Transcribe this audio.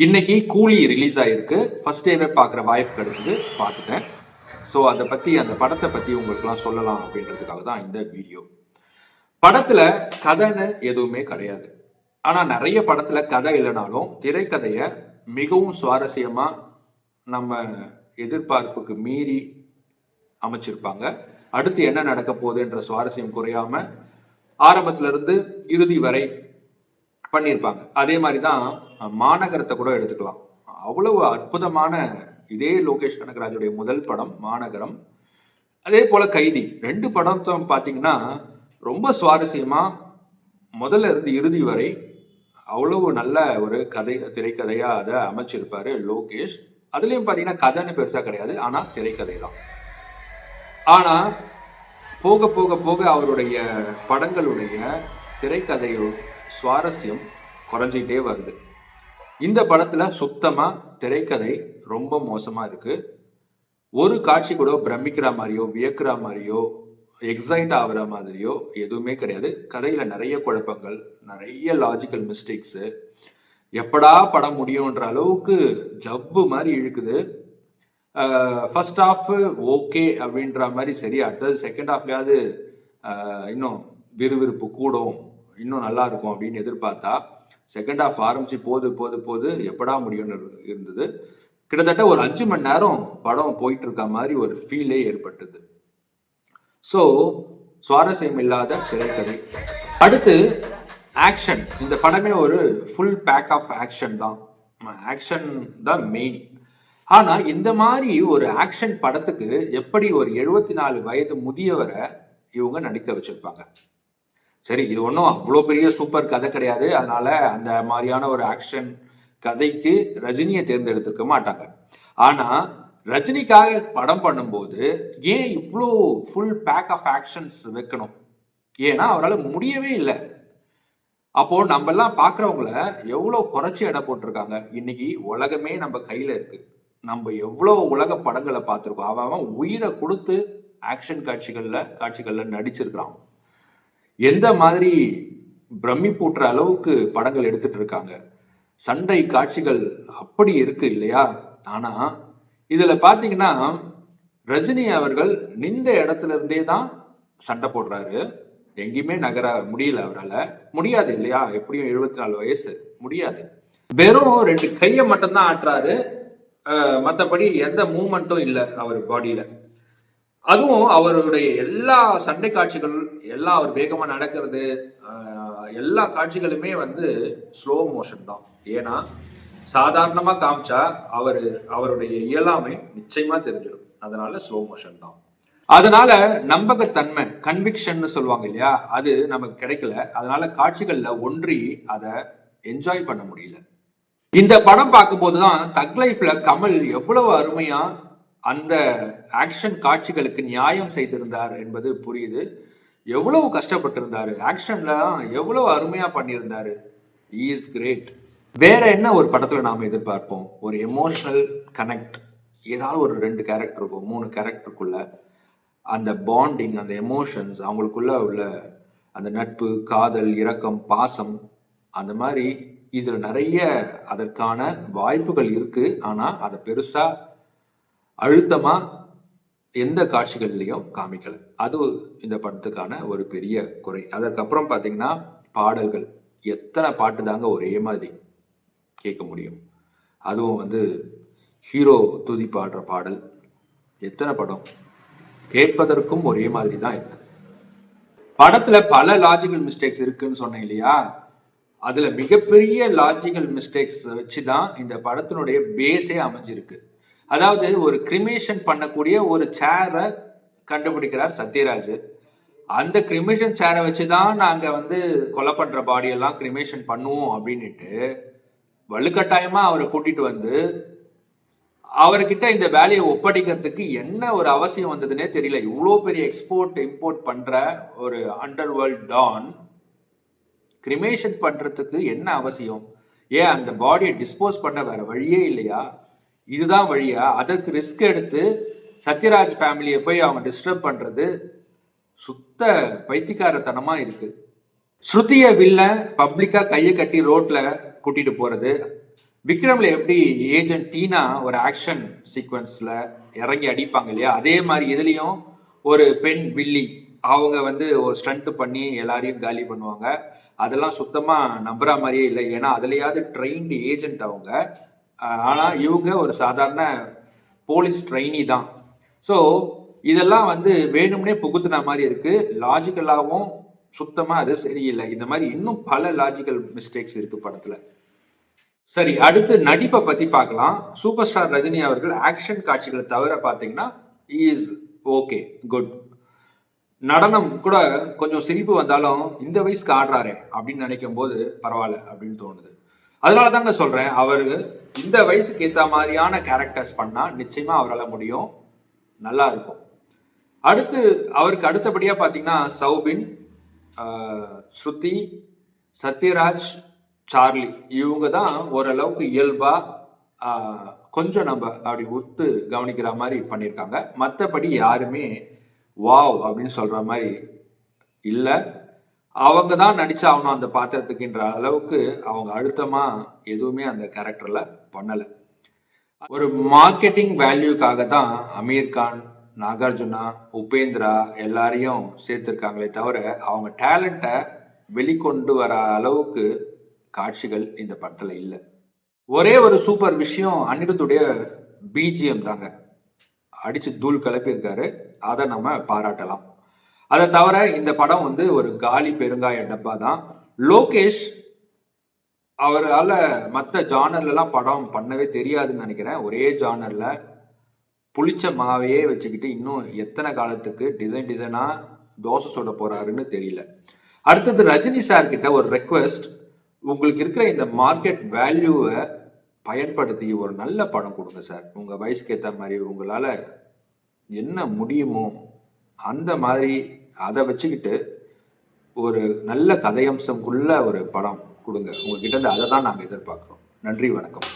இன்னைக்கு கூலி ரிலீஸ் ஆயிருக்கு. ஃபர்ஸ்ட் டேவே பார்க்குற வாய்ப்பு கிடைச்சது. பார்த்துட்டேன். ஸோ அதை பற்றி அந்த படத்தை பற்றி உங்களுக்குலாம் சொல்லலாம் அப்படின்றதுக்காக தான் இந்த வீடியோ படத்தில் கதைன்னு எதுவுமே கிடையாது. ஆனால் நிறைய படத்தில் கதை இல்லைனாலும் திரைக்கதையை மிகவும் சுவாரஸ்யமாக நம்ம எதிர்பார்ப்புக்கு மீறி அமைச்சிருப்பாங்க. அடுத்து என்ன நடக்க போகுதுன்ற சுவாரஸ்யம் குறையாம ஆரம்பத்திலிருந்து இறுதி வரை பண்ணியிருப்பாங்க. அதே மாதிரி தான் மாநகரத்தை கூட எடுத்துக்கலாம். அவ்வளவு அற்புதமான இதே லோகேஷ் கனகராஜுடைய முதல் படம் மாநகரம். அதே போல கைதி. ரெண்டு படத்தை பார்த்தீங்கன்னா ரொம்ப சுவாரஸ்யமா முதல்ல இருந்து இறுதி வரை அவ்வளவு நல்ல ஒரு கதை திரைக்கதையா அதை அமைச்சிருப்பாரு லோகேஷ். அதுலயும் பார்த்தீங்கன்னா கதைன்னு பெருசா கிடையாது. ஆனா திரைக்கதை தான். ஆனா போக போக போக அவருடைய படங்களுடைய திரைக்கதையோ சுவாரஸ்யம் குறைஞ்சிக்கிட்டே வருது. இந்த படத்தில் சுத்தமாக திரைக்கதை ரொம்ப மோசமாக இருக்குது ஒரு காட்சி கூட பிரமிக்கிற மாதிரியோ வியக்கிற மாதிரியோ எக்ஸைட் ஆகிற மாதிரியோ எதுவுமே கிடையாது. கதையில் நிறைய குழப்பங்கள் நிறைய லாஜிக்கல் மிஸ்டேக்ஸு எப்படா படம் முடியுன்ற அளவுக்கு ஜவ்வு மாதிரி இழுக்குது. ஃபர்ஸ்ட் ஆஃப் ஓகே அப்படின்ற மாதிரி சரியா அடுத்தது செகண்ட் ஹாஃப்லயாவது இன்னும் விறுவிறுப்பு கூடும். இன்னும் நல்லா இருக்கும் அப்படின்னு எதிர்பார்த்தா செகண்ட் ஹாஃப் ஆரம்பிச்சு போது போது போது எப்படா முடியும்னு இருந்தது. கிட்டத்தட்ட ஒரு அஞ்சு மணி நேரம் படம் போயிட்டு இருக்க மாதிரி ஒரு ஃபீலே ஏற்பட்டது. ஸோ சுவாரஸ்யம் இல்லாத திரைக்கதை. அடுத்து ஆக்ஷன் இந்த படமே ஒரு ஃபுல் பேக் ஆஃப் ஆக்ஷன் தான். ஆக்ஷன் தான் மெயின் ஆனால் இந்த மாதிரி ஒரு ஆக்ஷன் படத்துக்கு எப்படி ஒரு எழுபத்தி நாலு வயது முதியவரை இவங்க நடிக்க வச்சிருப்பாங்க? சரி இது ஒன்றும் அவ்வளோ பெரிய சூப்பர் கதை கிடையாது. அதனால அந்த மாதிரியான ஒரு ஆக்ஷன் கதைக்கு ரஜினியை தேர்ந்தெடுத்திருக்க மாட்டாங்க. ஆனால் ரஜினிக்காக படம் பண்ணும்போது ஏன் இவ்வளோ ஃபுல் பேக் ஆஃப் ஆக்ஷன்ஸ் வைக்கணும்? ஏன்னா அவரால் முடியவே இல்லை. அப்போ நம்ம எல்லாம் பார்க்குறவங்கள எவ்வளோ குறைச்சி எடை போட்டிருக்காங்க. இன்னைக்கு உலகமே நம்ம கையில இருக்கு. நம்ம எவ்வளோ உலக படங்களை பார்த்துருக்கோம். அவன் அவன் உயிரை கொடுத்து ஆக்ஷன் காட்சிகளில் காட்சிகளில் நடிச்சிருக்கிறான். எந்த மாதிரி பிரமிப்பூட்டுற அளவுக்கு படங்கள் எடுத்துட்டு இருக்காங்க சண்டை காட்சிகள் அப்படி இருக்கு இல்லையா? ஆனா இதுல பாத்தீங்கன்னா ரஜினி அவர்கள் நின்ற இடத்துல இருந்தே தான் சண்டை போடுறாரு. எங்கேயுமே நகர முடியல அவரால். முடியாது இல்லையா? எப்படியும் எழுபத்தி நாலு வயசு. முடியாது. வெறும் ரெண்டு கையை மட்டும்தான் ஆட்டுறாரு. மற்றபடி எந்த மூமெண்ட்டும் இல்லை அவர் பாடியில அதுவும் அவருடைய எல்லா சண்டை காட்சிகள் எல்லாம் அவர் வேகமாக நடக்கிறது எல்லா காட்சிகளுமே வந்து ஸ்லோ மோஷன் தான். ஏன்னா சாதாரணமாக காமிச்சா அவர் அவருடைய இயலாமை நிச்சயமா தெரிஞ்சிடும். அதனால ஸ்லோ மோஷன் தான். அதனால நம்பகத்தன்மை கன்விக்ஷன் சொல்லுவாங்க இல்லையா அது நமக்கு கிடைக்கல. அதனால காட்சிகளில் ஒன்றி அதை என்ஜாய் பண்ண முடியல. இந்த படம் பார்க்கும்போது தான் தக் லைஃப்ல கமல் எவ்வளவு அருமையா அந்த ஆக்ஷன் காட்சிகளுக்கு நியாயம் செய்திருந்தார் என்பது புரியுது. எவ்வளவு கஷ்டப்பட்டிருந்தாரு. ஆக்ஷன்ல எவ்வளவு அருமையா பண்ணியிருந்தாரு. இஸ் கிரேட் வேற என்ன ஒரு படத்துல நாம எதிர்பார்ப்போம்? ஒரு எமோஷனல் கனெக்ட் ஏதாவது ஒரு ரெண்டு கேரக்டர் இருக்கும். மூணு கேரக்டருக்குள்ள அந்த பாண்டிங் அந்த எமோஷன்ஸ் அவங்களுக்குள்ள உள்ள அந்த நட்பு காதல் இரக்கம் பாசம் அந்த மாதிரி இதுல நிறைய அதற்கான வாய்ப்புகள் இருக்கு. ஆனா அதை பெருசா அழுத்தமாக எந்த காட்சிகள்லையும் காமிக்கல. அது இந்த படத்துக்கான ஒரு பெரிய குறை. அதற்கப்புறம் பார்த்தீங்கன்னா பாடல்கள். எத்தனை பாட்டு தாங்க ஒரே மாதிரி கேட்க முடியும். அதுவும் வந்து ஹீரோ துதி பாடுற பாடல். எத்தனை படம்? கேட்பதற்கும் ஒரே மாதிரி தான் இருக்கு. படத்துல பல லாஜிக்கல் மிஸ்டேக்ஸ் இருக்குன்னு சொன்னேன் இல்லையா? அதுல மிகப்பெரிய லாஜிக்கல் மிஸ்டேக்ஸ் வச்சு தான் இந்த படத்தினுடைய பேஸே அமைஞ்சிருக்கு. அதாவது ஒரு கிரிமேஷன் பண்ணக்கூடிய ஒரு சேரை கண்டுபிடிக்கிறார் சத்யராஜ். அந்த கிரிமேஷன் சேரை வச்சு தான் நாங்கள் வந்து கொலை பண்ணுற பாடியெல்லாம் கிரிமேஷன் பண்ணுவோம் அப்படின்னுட்டு வலுக்கட்டாயமாக அவரை கூட்டிட்டு வந்து அவர்கிட்ட இந்த வேலையை ஒப்படைக்கிறதுக்கு என்ன ஒரு அவசியம் வந்ததுன்னே தெரியல. இவ்வளோ பெரிய எக்ஸ்போர்ட் இம்போர்ட் பண்ணுற ஒரு அண்டர் வேர்ல்ட் டான் கிரிமேஷன் பண்ணுறதுக்கு என்ன அவசியம்? ஏன் அந்த பாடியை டிஸ்போஸ் பண்ண வேற வழியே இல்லையா? இதுதான் வழியா. அதற்கு ரிஸ்க் எடுத்து சத்யராஜ் ஃபேமிலியை போய் அவங்க டிஸ்டர்ப் பண்றது சுத்த பைத்தியக்காரத்தனமாக இருக்கு. ஸ்ருதிய வில்ல பப்ளிக்கா கையை கட்டி ரோட்ல கூட்டிட்டு போறது. விக்ரம்ல எப்படி ஏஜென்ட் டீனா ஒரு ஆக்ஷன் சீக்வன்ஸ்ல இறங்கி அடிப்பாங்க இல்லையா? அதே மாதிரி இதுலயும் ஒரு பெண் வில்லி அவங்க வந்து ஒரு ஸ்டண்ட் பண்ணி எல்லாரையும் காலி பண்ணுவாங்க. அதெல்லாம் சுத்தமா நம்புற மாதிரியே இல்லை. ஏன்னா அதுலயாவது ட்ரெயின்டு ஏஜென்ட் அவங்க ஆனால் இவங்க ஒரு சாதாரண போலீஸ் ட்ரெயினி தான். ஸோ இதெல்லாம் வந்து வேணும்னே புகுத்துன மாதிரி இருக்குது லாஜிக்கலாகவும் சுத்தமாக அது சரியில்லை. இந்த மாதிரி இன்னும் பல லாஜிக்கல் மிஸ்டேக்ஸ் இருக்குது படத்தில். சரி அடுத்து நடிப்பை பற்றி பார்க்கலாம். சூப்பர் ஸ்டார் ரஜினி அவர்கள் ஆக்ஷன் காட்சிகளை தவிர பார்த்தீங்கன்னா இஸ் ஓகே குட் நடனம் கூட கொஞ்சம் சிரிப்பு வந்தாலும் இந்த வயசுக்கு ஆடுறாரே அப்படின்னு நினைக்கும் போது பரவாயில்ல அப்படின்னு தோணுது. அதனால தாங்க சொல்றேன் அவரு இந்த வயசுக்கு ஏற்ற மாதிரியான கேரக்டர்ஸ் பண்ணா நிச்சயமா அவரால் முடியும். நல்லா இருக்கும். அடுத்து அவருக்கு அடுத்தபடியாக பார்த்தீங்கன்னா சௌபின் ஸ்ருதி சத்யராஜ் சார்லி. இவங்க தான் ஓரளவுக்கு இயல்பாக கொஞ்சம் நம்ம அப்படி ஒத்து கவனிக்கிற மாதிரி பண்ணியிருக்காங்க மற்றபடி யாருமே வாவ் அப்படின்னு சொல்கிற மாதிரி இல்லை. அவங்க தான் நடிச்சாகணும் அந்த பாத்திரத்துக்குன்ற அளவுக்கு அவங்க அழுத்தமாக எதுவுமே அந்த கேரக்டரில் பண்ணலை. ஒரு மார்க்கெட்டிங் வேல்யூக்காக தான் அமீர் கான் நாகார்ஜுனா உபேந்திரா எல்லாரையும் சேர்த்துருக்காங்களே தவிர அவங்க டேலண்ட்டை வெளிக்கொண்டு வர அளவுக்கு காட்சிகள் இந்த படத்தில் இல்லை. ஒரே ஒரு சூப்பர் விஷயம் அனிருத்துடைய பிஜிஎம் தாங்க. அடித்து தூள் கிளப்பியிருக்காரு. அதை நம்ம பாராட்டலாம். அதை தவிர இந்த படம் வந்து ஒரு காலி பெருங்காய டப்பா தான். லோகேஷ் அவரால் மற்ற ஜானர்லலாம் படம் பண்ணவே தெரியாதுன்னு நினைக்கிறேன். ஒரே ஜானரில் புளிச்ச மாவையே வச்சுக்கிட்டு இன்னும் எத்தனை காலத்துக்கு டிசைன் டிசைனாக தோசை சுட போகிறாருன்னு தெரியல. அடுத்தது ரஜினி சார் கிட்ட ஒரு ரெக்வெஸ்ட் உங்களுக்கு இருக்கிற இந்த மார்க்கெட் வேல்யூவை பயன்படுத்தி ஒரு நல்ல படம் கொடுங்க சார் உங்கள் வயசுக்கு ஏற்ற மாதிரி உங்களால் என்ன முடியுமோ அந்த மாதிரி அதை வச்சுக்கிட்டு ஒரு நல்ல கதையம்சம் உள்ள ஒரு படம் கொடுங்க. உங்ககிட்ட இருந்து அதை தான் நாங்கள் எதிர்பார்க்குறோம். நன்றி வணக்கம்.